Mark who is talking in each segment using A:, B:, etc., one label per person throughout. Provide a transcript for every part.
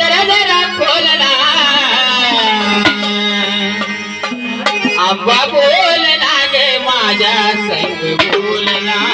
A: दादर जरा खोलना आव्वा बोलना गे माझ्या बोलना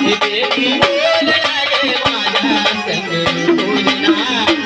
A: माझ्या संग